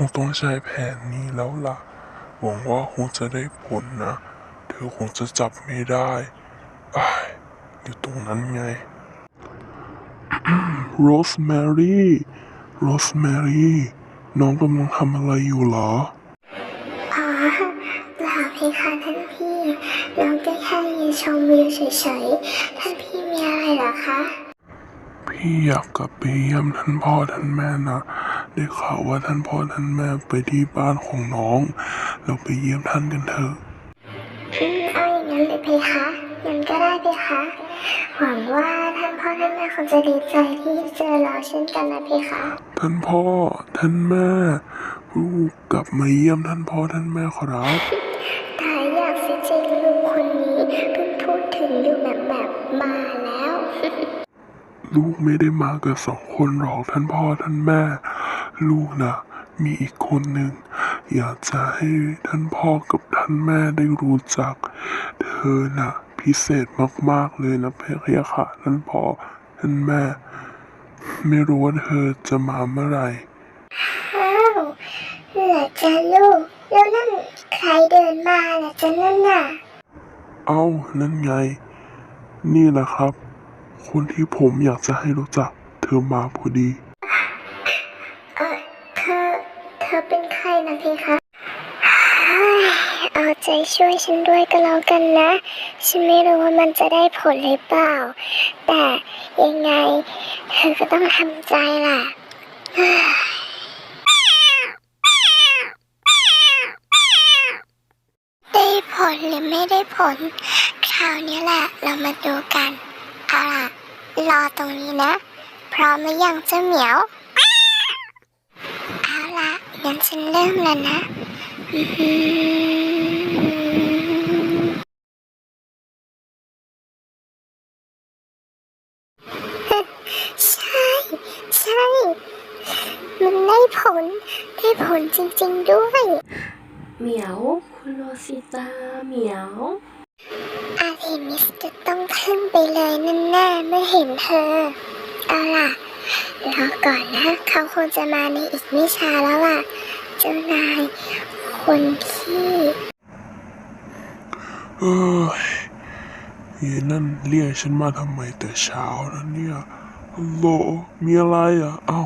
คงต้องใช้แผนนี้แล้วล่ะ หวังว่าคงจะได้ผลนะ เธอคงจะจับไม่ได้อ้ายอยู่ตรงนั้นไง โรสแมรี่ โรสแมรี่ น้องกำลังทำอะไรอยู่เหรออ๋อเปล่าเพคะท่านพี่ น้องก็แค่ยืนชมวิวเฉยๆ ท่านพี่มีอะไรเหรอคะ พี่อยากกลับไปเยี่ยมท่านพ่อท่านแม่นะ ได้ข่าวว่าท่านพ่อท่านแม่ไปที่บ้านของน้อง เราไปเยี่ยมท่านกันเถอะอืมเอาอย่างนั้นเลยเพคะงั้นก็ได้เพคะหวังว่าท่านพ่อท่านแม่คงจะดีใจที่เจอเราเช่นกันนะเพคะท่านพ่อท่านแม่ลูกกลับมาเยี่ยมท่านพ่อท่านแม่ขอรับตายอยากสิจริงลูกคนนี้เพิ่งพูดถึงอยู่แบบแบบมาแล้ว ลูกไม่ได้มากับสองคนหรอกท่านพ่อท่านแม่ ลูกนะมีอีกคนหนึ่ง อยากจะให้ท่านพ่อกับท่านแม่ได้รู้จัก เธอน่ะพิเศษมากๆเลยนะเพคะค่ะท่านพ่อท่านแม่ ไม่รู้ว่าเธอจะมาเมื่อไหร่อ้าวเหรอจ๊ะลูก แล้วนั่นใครเดินมาล่ะจ๊ะนั่นน่ะ เอ้านั่นไง นี่แหละครับ คนที่ผมอยากจะให้รู้จัก เธอมาพอดี เออเธอ เธอเป็นใครนะเพคะเฮ้ยเอาใจช่วยฉันด้วยก็แล้วกันนะ ฉันไม่รู้ว่ามันจะได้ผลหรือเปล่า แต่ยังไง เธอก็ต้องทำใจล่ะ ได้ผลหรือไม่ได้ผล คราวนี้แหละ เรามาดูกัน เอาล่ะ รอตรงนี้นะ พร้อมหรือยังเจ้าเหมียวเอาละงั้นฉันเริ่มแล้วนะอื้อหือใช่ใช่ มันได้ผล ได้ผลจริง ๆด้วย เหมียว คุณโรซิตาเหมียวอาเท มิสจะต้องขึ้นไปเลยแน่ๆเมื่อเห็นเธอ เอาล่ะ รอก่อนนะ เขาคงจะมาในอีกไม่ช้าแล้วล่ะ เจ้านายคนที่เอ้ยเยนั่นเรียกฉันมาทำไมแต่เช้านะเนี่ยฮัลโหลมีอะไรอะ เอ้า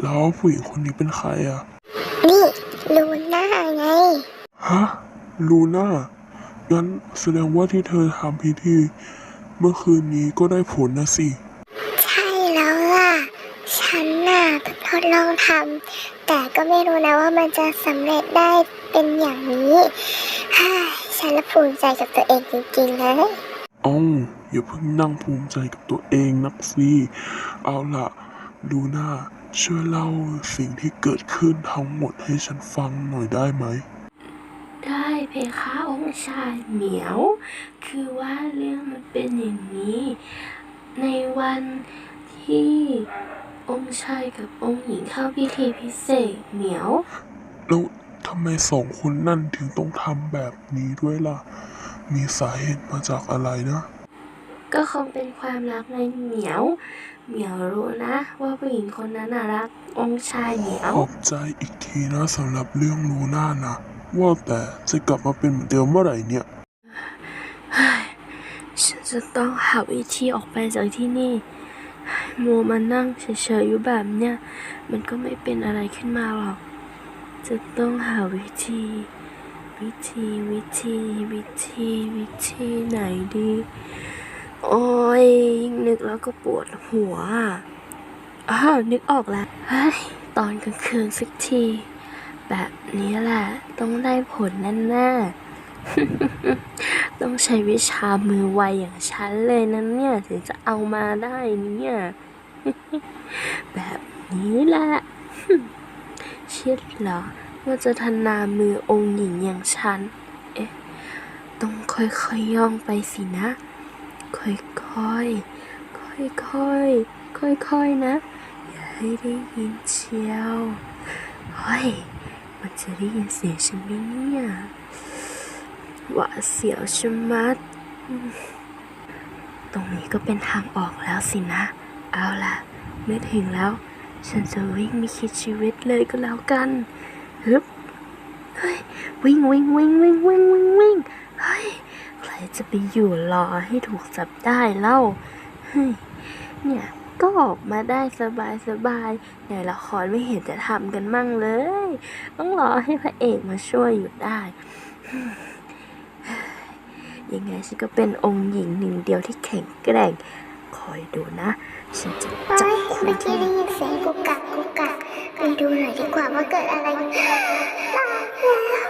แล้วผู้หญิงคนนี้เป็นใครอะ นี่ ลูน่าไง ฮะ ลูน่า งั้นแสดงว่าที่เธอทำพิธีเมื่อคืนนี้ก็ได้ผลนะสิ ใช่แล้วล่ะ ฉันน่ะเพิ่งทดลองทำแต่ก็ไม่รู้นะว่ามันจะสำเร็จได้เป็นอย่างนี้ฮ่าฉันละภูมิใจกับตัวเองจริงๆเลยเอ้าอย่าเพิ่งนั่งภูมิใจกับตัวเองนักสิเอาล่ะลูน่าช่วยเล่าสิ่งที่เกิดขึ้นทั้งหมดให้ฉันฟังหน่อยได้ไหม ได้เพคะองค์ชายเหมียว คือว่าเรื่องมันเป็นอย่างนี้ ในวันที่องค์ชายกับองค์หญิงเข้าพิธีพิเศษเหมียว แล้วทำไมสองคนนั่นถึงต้องทำแบบนี้ด้วยล่ะ มีสาเหตุมาจากอะไรนะ ก็คงเป็นความรักในเหมียว เหมียวรู้นะว่าผู้หญิงคนนั้นน่ะรักองค์ชายเหมียว ขอบใจอีกทีนะสำหรับเรื่องลูน่านะ ว่าแต่จะกลับมาเป็นเหมือนเดิมเมื่อไหร่เนี่ย ฉันจะต้องหาวิธีออกไปจากที่นี่มัวมานั่งเฉยๆอยู่แบบเนี้ยมันก็ไม่เป็นอะไรขึ้นมาหรอก จะต้องหาวิธี วิธีวิธีวิธีวิธีไหนดี โอ้ยยิ่งนึกแล้วก็ปวดหัวอะอ้านึกออกแล้วเฮ้ยตอนกลางคืนสักที แบบนี้แหละ ต้องได้ผลแน่ๆ ต้องใช้วิชามือไวอย่างฉันเลยนะเนี่ยถึงจะเอามาได้เนี่ย แบบนี้แหละชิดเหรอว่าจะทนามือองค์หญิงอย่างฉัน เอ๊ะ ต้องค่อยๆย่องไปสินะ ค่อยๆ ค่อยๆ ค่อยๆ นะ อย่าให้ได้ยินเชียวเฮ้ย มันจะได้ยินเสียงฉันไหมเนี่ยหวาดเสียวชะมัด ตรงนี้ก็เป็นทางออกแล้วสินะ เอาล่ะ เมื่อถึงแล้ว ฉันจะวิ่งไม่คิดชีวิตเลยก็แล้วกันฮึบเฮ้ยวิ่งวิ่งวิ่งวิ่งวิ่งวิ่งวิ่งเฮ้ยใครจะไปอยู่รอให้ถูกจับได้เล่าเฮ้ยเนี่ย ก็ออกมาได้สบายสบายในละครไม่เห็นจะทำกันมั่งเลย ต้องรอให้พระเอกมาช่วยอยู่ได้ ยังไงฉันก็เป็นองค์หญิงหนึ่งเดียวที่แข็งแกร่ง คอยดูนะ ฉันจะจับคุเมื่ณอกี้ได้ยินเสียงกุกกักกุกกักไปดูหน่อยดีกว่าว่าเกิดอะไรตายแล้ว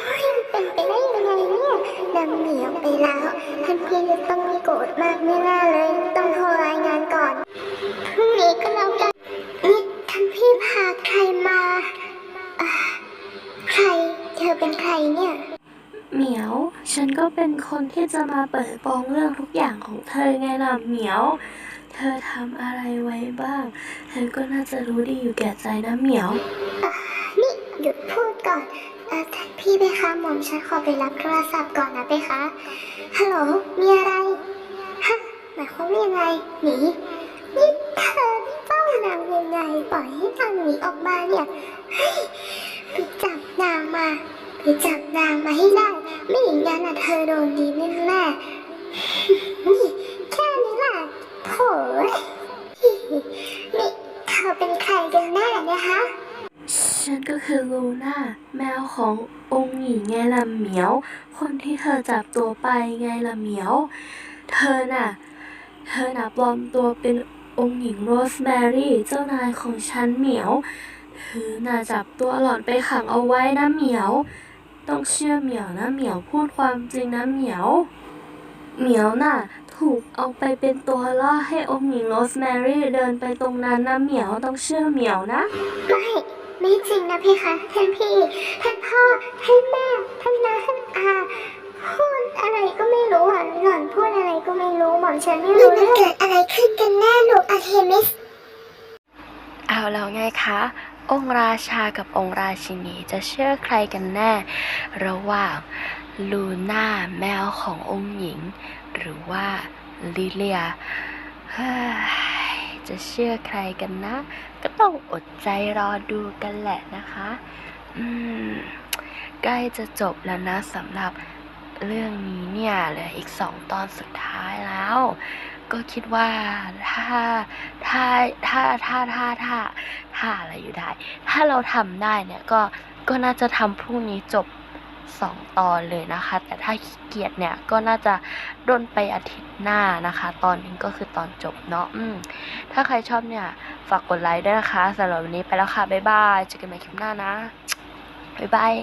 เฮ้ยเป็นไปได้ยังไงเนี่ยนำเหนียวไปแล้วท่านพี่จะต้องมีโกรธมากแน่ๆเลยต้อง ก็เป็นคนที่จะมาเปิดโปงเรื่องทุกอย่างของเธอไงล่ะเหมียว เธอทำอะไรไว้บ้าง เธอก็น่าจะรู้ดีอยู่แก่ใจนะเหมียว นี่หยุดพูดก่อนเออท่านพี่ไปคะหม่อมฉันขอไปรับโทรศัพท์ก่อนนะไปคะฮัลโหล มีอะไร ฮะ หมายความว่ายังไง หนี นี่เธอเฝ้านางยังไง ปล่อยให้นางหนีออกมาเนี่ย เฮ้ย ไปจับนางมา ไปจับนางมาให้ได้ ไม่อย่างนั้นน่ะเธอโดนดีแน่ๆนี่แค่นี้แหละโถ่เอ้ยนี่เธอเป็นใครกันแน่นะคะ ฉันก็คือลูน่าแมวขององค์หญิงไงล่ะเหมียว คนที่เธอจับตัวไปไงล่ะเหมียว เธอน่ะ เธอน่ะปลอมตัวเป็นองค์หญิงโรสแมรี่เจ้านายของฉันเหมียว เธอน่ะจับตัวหล่อนไปขังเอาไว้นะเหมียว ต้องเชื่อเหมียวนะเหมียวพูดความจริงนะเหมียว เหมียวน่ะ ถูกเอาไปเป็นตัวล่อให้องค์หญิงโรสแมรี่เดินไปตรงนั้นนะเหมียวต้องเชื่อเหมียวนะ ไม่ไม่จริงนะพี่คะท่านพี่ท่านพ่อท่านแม่ท่านน้าท่านอาพูดอะไรก็ไม่รู้อะหล่อนพูดอะไรก็ไม่รู้หม่อมฉันไม่รู้เรื่องเกิดอะไรขึ้นกันแน่ลูกอาเทมิสเอาแล้วไงคะ องค์ราชากับองค์ราชินีจะเชื่อใครกันแน่ ระหว่างลูน่าแมวขององค์หญิง หรือว่าลิเลียจะเชื่อใครกันนะ ก็ต้องอดใจรอดูกันแหละนะคะอืมใกล้จะจบแล้วนะสำหรับเรื่องนี้เนี่ยเหลืออีกสองตอนสุดท้ายแล้ว ก็คิดว่าถ้าถ้าถ้าถ้าถ้าถ้าถ้าอะไรอยู่ได้ ถ้าเราทำได้เนี่ยก็ก็น่าจะทำพรุ่งนี้จบสองตอนเลยนะคะ แต่ถ้าขี้เกียจเนี่ยก็น่าจะร่นไปอาทิตย์หน้านะคะ ตอนนี้ก็คือตอนจบเนาะอืมถ้าใครชอบเนี่ยฝากกดไลค์ด้วยนะคะสำหรับวันนี้ไปแล้วค่ะ บ๊ายบายเจอกันใหม่คลิปหน้านะ บ๊ายบาย